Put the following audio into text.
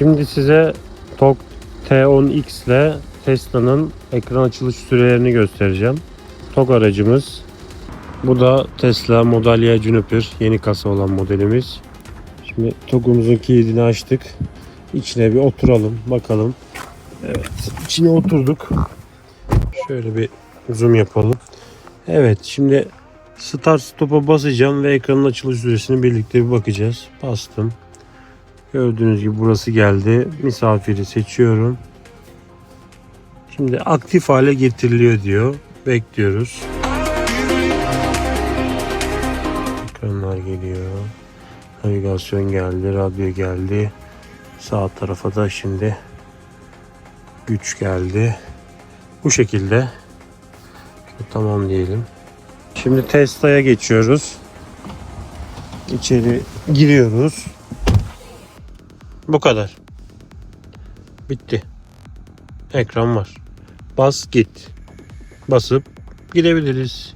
Şimdi size TOG T10X ile Tesla'nın ekran açılış sürelerini göstereceğim. TOG aracımız. Bu da Tesla Model Y Juniper yeni kasa olan modelimiz. Şimdi TOG'umuzun kilidini açtık. İçine bir oturalım bakalım. Evet içine oturduk. Şöyle bir zoom yapalım. Evet şimdi Start Stop'a basacağım ve ekranın açılış süresini birlikte bir bakacağız. Bastım. Gördüğünüz gibi burası geldi. Misafiri seçiyorum. Şimdi aktif hale getiriliyor diyor. Bekliyoruz. Ekranlar geliyor. Navigasyon geldi, radyo geldi. Sağ tarafa da şimdi güç geldi. Bu şekilde. Tamam diyelim. Şimdi Tesla'ya geçiyoruz. İçeri giriyoruz. Bu kadar. Bitti. Ekran var. Bas git. Basıp gidebiliriz.